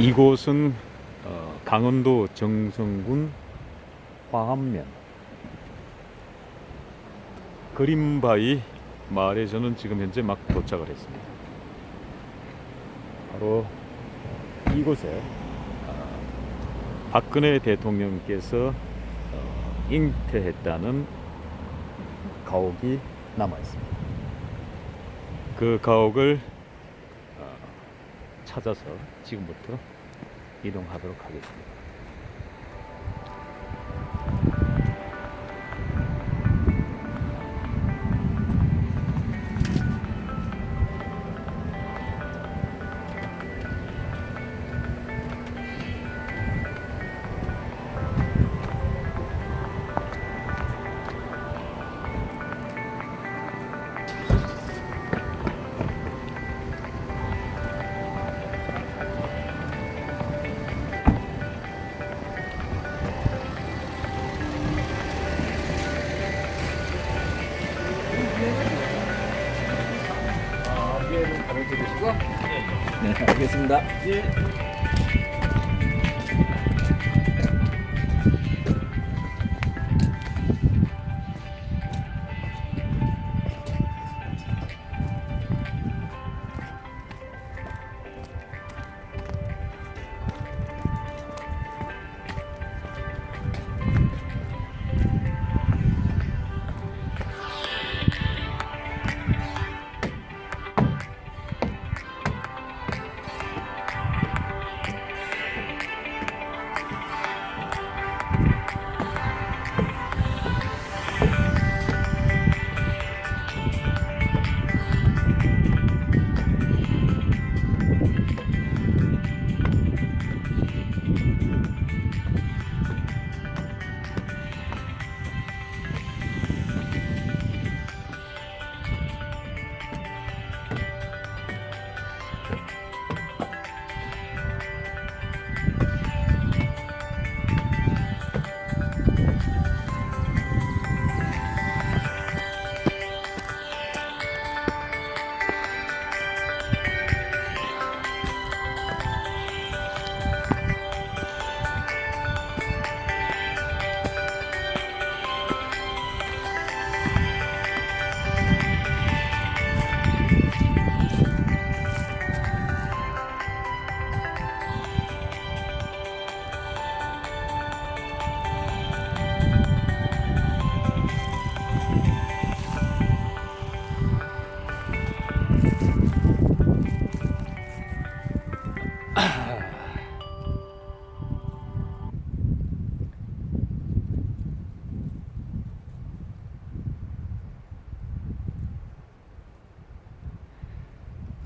이곳은 어, 강원도 정선군 화암면 그림바위 마을에 저는 지금 현재 막 도착을 했습니다. 바로 이곳에 아, 박근혜 대통령께서 어, 잉태했다는 가옥이 남아 있습니다. 그 가옥을 어, 찾아서 지금부터 이동하도록 하겠습니다. 네, 알겠습니다.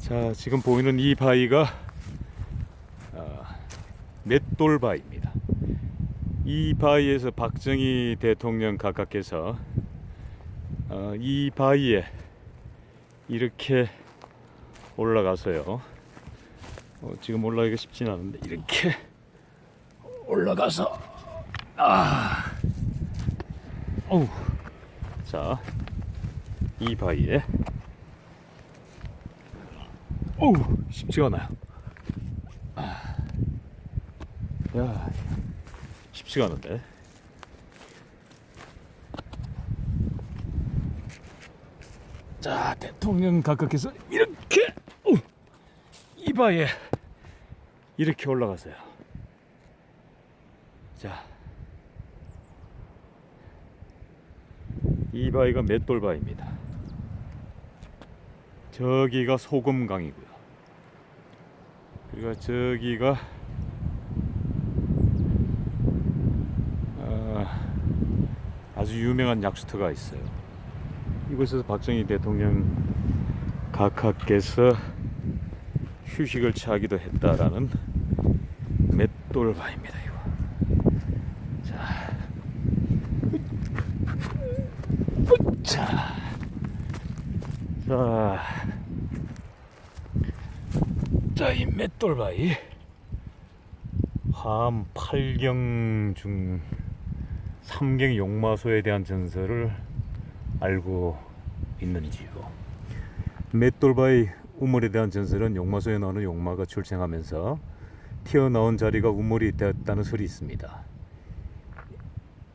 자, 지금 보이는 이 바위가 아, 맷돌바위입니다. 이 바위에서 박정희 대통령 각하께서 어, 이 바위에 이렇게 올라가서요. 어, 지금 올라가기가 쉽진 않은데 이렇게 올라가서 아, 어우, 자, 이 바위에 어우 쉽지가 않아요. 아, 야 쉽지가 않은데. 자 대통령 각각께서 이렇게 어, 이바에 이렇게 올라가세요. 자 이 바위가 맷돌바위입니다. 저기가 소금강이고요. 그리고 저기가 아, 아주 유명한 약수터가 있어요. 이곳에서 박정희 대통령 각하께서 휴식을 취하기도 했다라는 맷돌바입니다. 이거. 자, 자, 자. 자, 이 맷돌바위 화암 8경 중 3경 용마소에 대한 전설을 알고 있는지요? 맷돌바위 우물에 대한 전설은 용마소에 나오는 용마가 출생하면서 튀어나온 자리가 우물이 되었다는 설이 있습니다.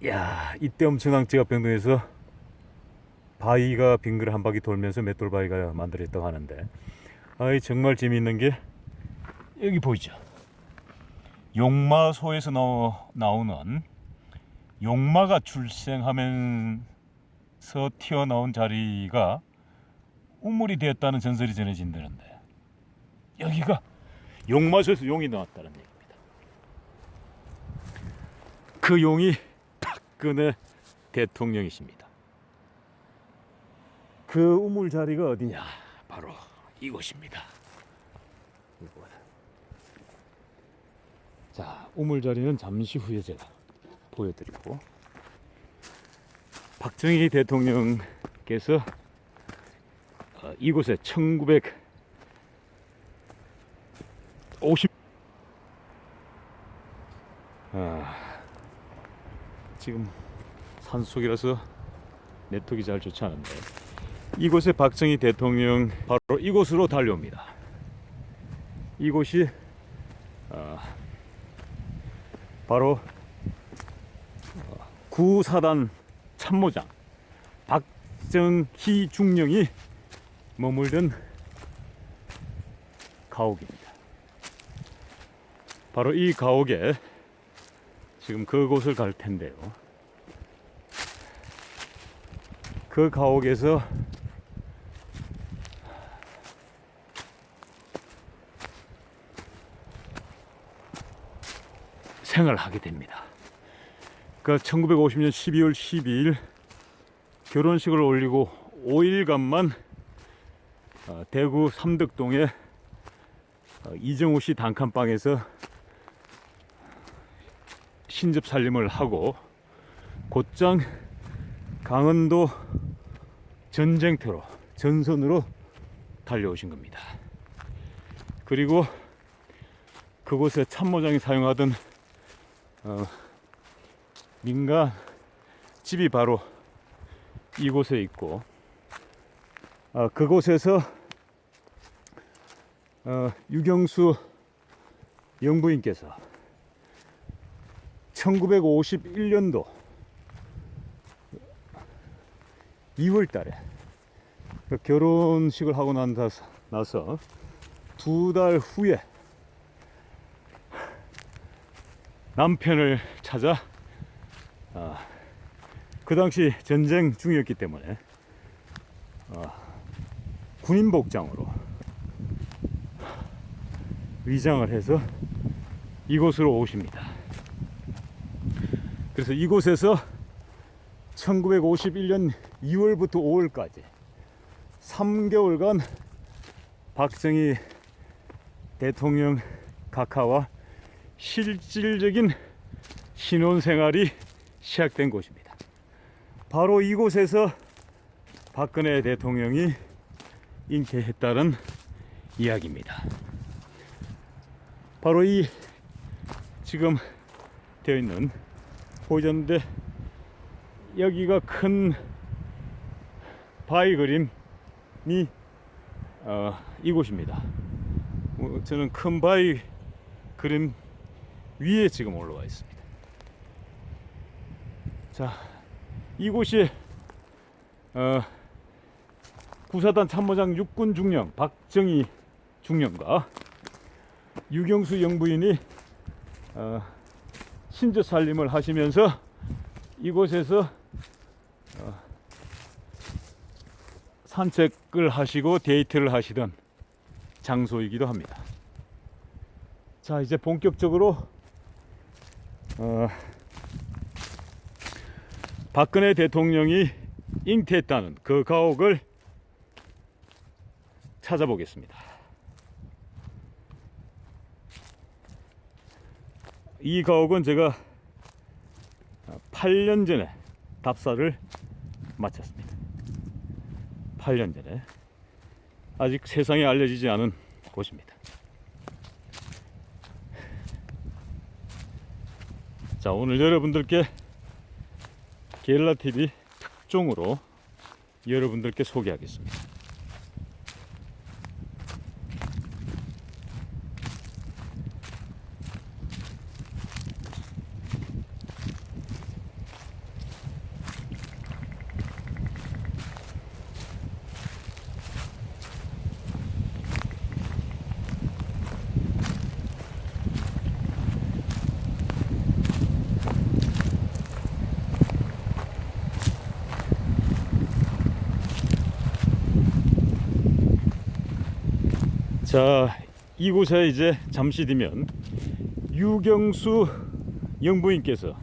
야, 이때 엄청난 제각병동에서 바위가 빙글 한 바퀴 돌면서 맷돌 바위가 만들어졌다고 하는데, 아이 정말 재미있는 게 여기 보이죠? 용마소에서 나오, 나오는 용마가 출생하면서 튀어나온 자리가 우물이 되었다는 전설이 전해진다는데 여기가 용마소에서 용이 나왔다는 얘기입니다. 그 용이 박근혜 대통령이십니다. 그 우물 자리가 어디냐? 바로 이곳입니다. 이곳. 자, 우물 자리는 잠시 후에 제가 보여드리고 박정희 대통령께서 어, 이곳에 1950 아, 지금 산속이라서 네트워크가 잘 좋지 않은데 이곳에 박정희 대통령 바로 이곳으로 달려옵니다. 이곳이 어, 바로 어, 구사단 참모장 박정희 중령이 머물던 가옥입니다. 바로 이 가옥에 지금 그곳을 갈 텐데요. 그 가옥에서 생활하게 됩니다. 그 1950년 12월 12일 결혼식을 올리고 5일간만 어, 대구 삼덕동의 어, 이정우 씨 단칸방에서 신접 살림을 하고 곧장 강원도 전쟁터로 전선으로 달려오신 겁니다. 그리고 그곳에 참모장이 사용하던 어, 민간 집이 바로 이곳에 있고 어, 그곳에서 어, 유경수 영부인께서 1951년도 2월 달에 그 결혼식을 하고 나서 두 달 후에 남편을 찾아 아, 그 당시 전쟁 중이었기 때문에 아, 군인 복장으로 위장을 해서 이곳으로 오십니다. 그래서 이곳에서 1951년 2월부터 5월까지 3개월간 박정희 대통령 각하와 실질적인 신혼 생활이 시작된 곳입니다. 바로 이곳에서 박근혜 대통령이 잉태했다는 이야기입니다. 바로 이 지금 되어 있는 보이는데 여기가 큰 바위 그림이 어, 이곳입니다. 어, 저는 큰 바위 그림 위에 지금 올라와 있습니다. 자, 이곳이 어, 구사단 참모장 육군 중령 박정희 중령과 유경수 영부인이 어, 신저 살림을 하시면서 이곳에서 어, 산책을 하시고 데이트를 하시던 장소이기도 합니다. 자, 이제 본격적으로 어, 박근혜 대통령이 잉태했다는 그 가옥을 찾아보겠습니다. 이 가옥은 제가 8년 전에 답사를 마쳤습니다. 8년 전에 아직 세상에 알려지지 않은 곳입니다. 자, 오늘 여러분들께 게릴라 TV 특종으로 여러분들께 소개하겠습니다. 자, 이곳에 이제 잠시 뒤면 유경수 영부인께서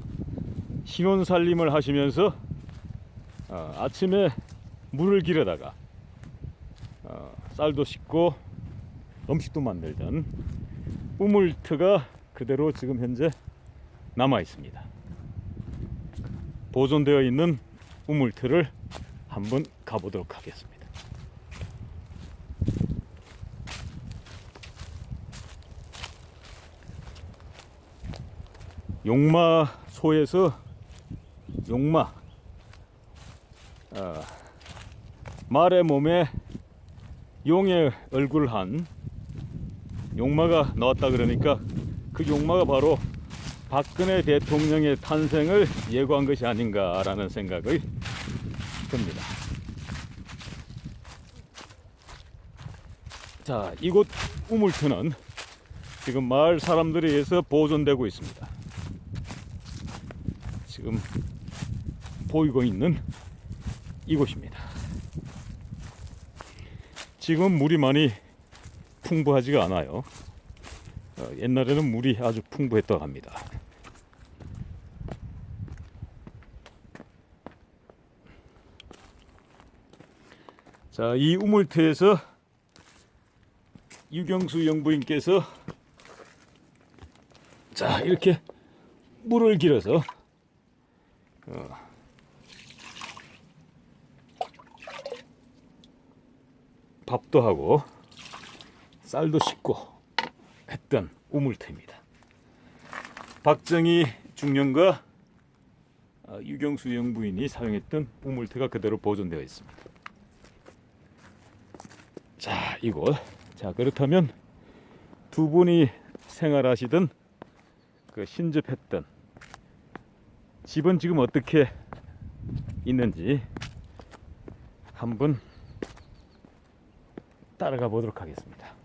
신혼 살림을 하시면서 어, 아침에 물을 길어다가 어, 쌀도 씻고 음식도 만들던 우물트가 그대로 지금 현재 남아 있습니다. 보존되어 있는 우물트를 한번 가보도록 하겠습니다. 용마 소에서 용마 어, 말의 몸에 용의 얼굴 한 용마가 나왔다 그러니까 그 용마가 바로 박근혜 대통령의 탄생을 예고한 것이 아닌가라는 생각을 듭니다. 자, 이곳 우물트는 지금 마을 사람들에 의해서 보존되고 있습니다. 지금 보이고 있는 이곳입니다. 지금 물이 많이 풍부하지가 않아요. 어, 옛날에는 물이 아주 풍부했다고 합니다. 자, 이 우물터에서 유경수 영부인께서 자, 이렇게 물을 길어서 어, 밥도 하고 쌀도 씻고 했던 우물터입니다. 박정희 중령과 아, 유경수 영부인이 사용했던 우물터가 그대로 보존되어 있습니다. 자, 이곳. 자, 그렇다면 두 분이 생활하시던 그 신접했던 집은 지금 어떻게 있는지 한번 따라가 보도록 하겠습니다.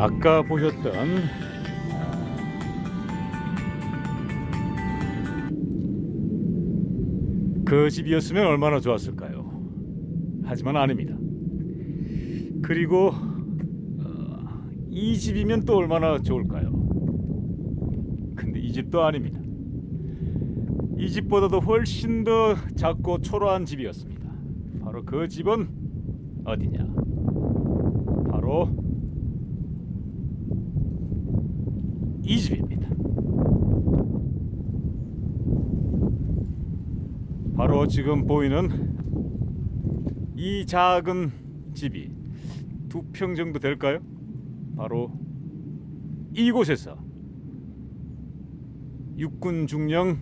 아까 보셨던 그 집이었으면 얼마나 좋았을까요? 하지만 아닙니다. 그리고 어, 이 집이면 또 얼마나 좋을까요? 근데 이 집도 아닙니다. 이 집보다도 훨씬 더 작고 초라한 집이었습니다. 바로 그 집은 어디냐? 바로 이 집입니다. 바로 지금 보이는 이 작은 집이 두 평 정도 될까요? 바로 이곳에서 육군 중령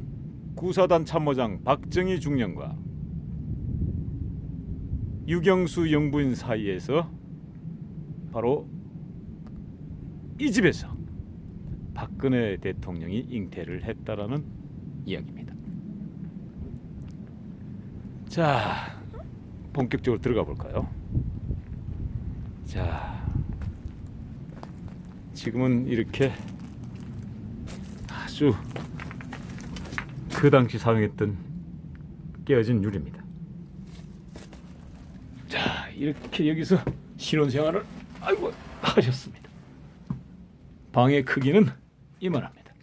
구사단 참모장 박정희 중령과 유경수 영부인 사이에서 바로 이 집에서 박근혜 대통령이 잉태를 했다라는 이야기입니다. 자, 본격적으로 들어가 볼까요? 자, 지금은 이렇게 아주 그 당시 사용했던 깨어진 유리입니다. 자, 이렇게 여기서 신혼 생활을 아이고 하셨습니다. 방의 크기는 이만합니다.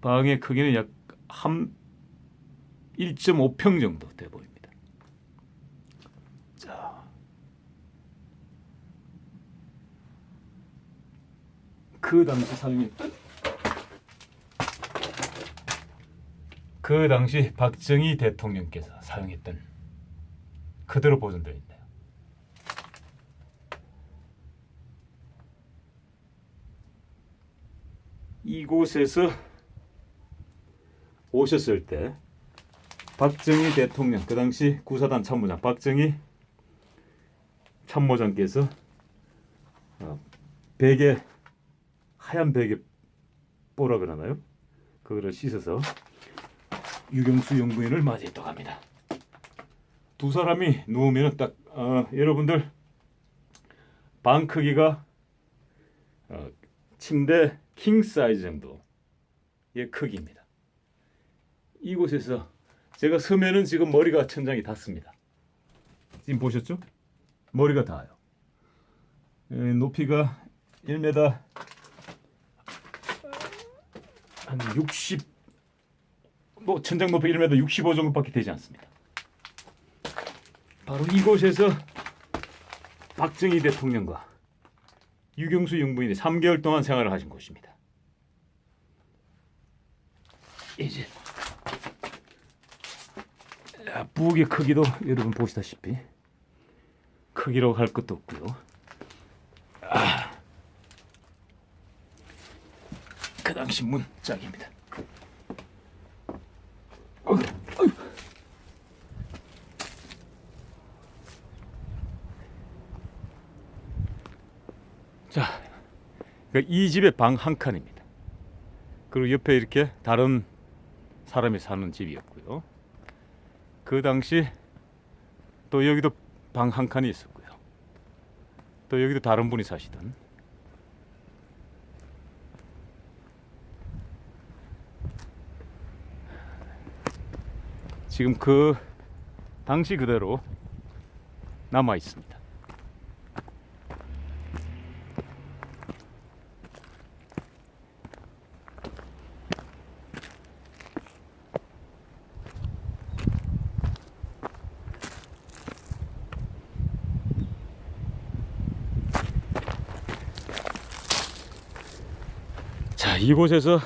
방의 크기는 약 한 1.5평 정도 돼 보입니다. 자. 그 당시 사용했던 그 당시 박정희 대통령께서 사용했던 그대로 보존되어 있네요. 이곳에서 오셨을 때 박정희 대통령 그 당시 구사단 참모장 박정희 참모장께서 어, 베개 하얀 베개 뽀라 그러나요? 그거를 씻어서 유경수 영부인을 맞이했다고 합니다. 두 사람이 누우면 딱 어, 여러분들 방 크기가 어, 침대 킹 사이즈 정도의 크기입니다. 이곳에서 제가 서면은 지금 머리가 천장이 닿습니다. 지금 보셨죠? 머리가 닿아요. 에, 높이가 1m 한 60, 뭐 천장 높이 1m 65 정도밖에 되지 않습니다. 바로 이곳에서 박정희 대통령과 유경수 영부인이 3개월 동안 생활을 하신 곳입니다. 이제 야, 부엌의 크기도 여러분 보시다시피 크기라고 할 것도 없고요. 아, 그 당시 문 짝입니다. 어휴, 어휴. 자, 그 이 집의 방 한 칸입니다. 그리고 옆에 이렇게 다른 사람이 사는 집이었고요. 그 당시 또 여기도 방 한 칸이 있었고요. 또 여기도 다른 분이 사시던 지금 그 당시 그대로 남아 있습니다. 자, 이곳에서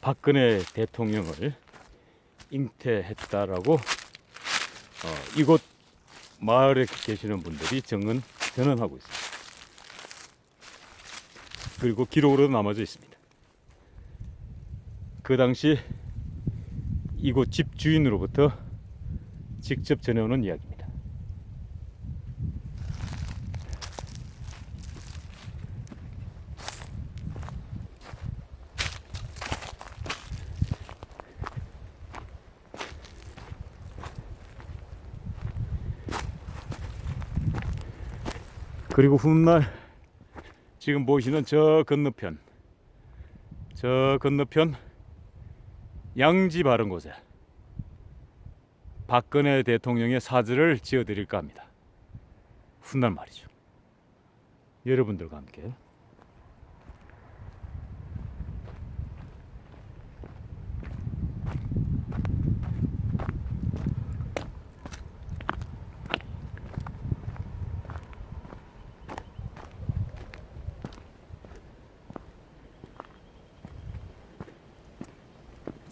박근혜 대통령을 잉태했다라고 어, 이곳 마을에 계시는 분들이 증언 전언하고 있습니다. 그리고 기록으로도 남아져 있습니다. 그 당시 이곳 집 주인으로부터 직접 전해오는 이야기입니다. 그리고 훗날 지금 보시는 저 건너편 저 건너편 양지 바른 곳에 박근혜 대통령의 사주를 지어드릴까 합니다. 훗날 말이죠. 여러분들과 함께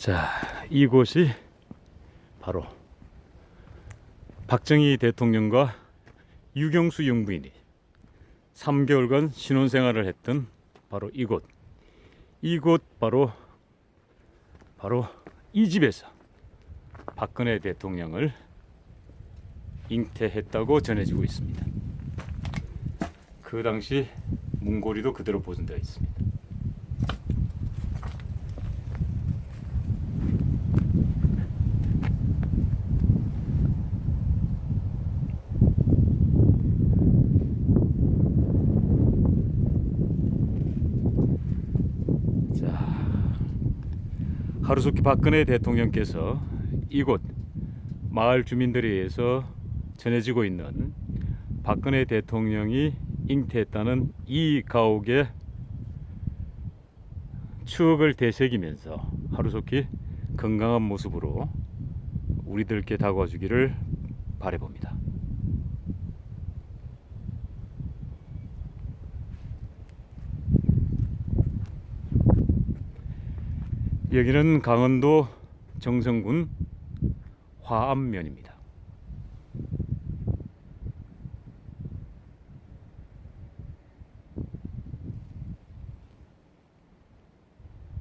자, 이곳이 바로 박정희 대통령과 유경수 영부인이 3개월간 신혼생활을 했던 바로 이곳. 이곳 바로 바로 이 집에서 박근혜 대통령을 잉태했다고 전해지고 있습니다. 그 당시 문고리도 그대로 보존되어 있습니다. 자, 하루속히 박근혜 대통령께서 이곳 마을 주민들에 의해서 전해지고 있는 박근혜 대통령이 잉태했다는 이 가옥의 추억을 되새기면서 하루속히 건강한 모습으로 우리들께 다가와 주기를 바래봅니다. 여기는 강원도 정선군 화암면입니다.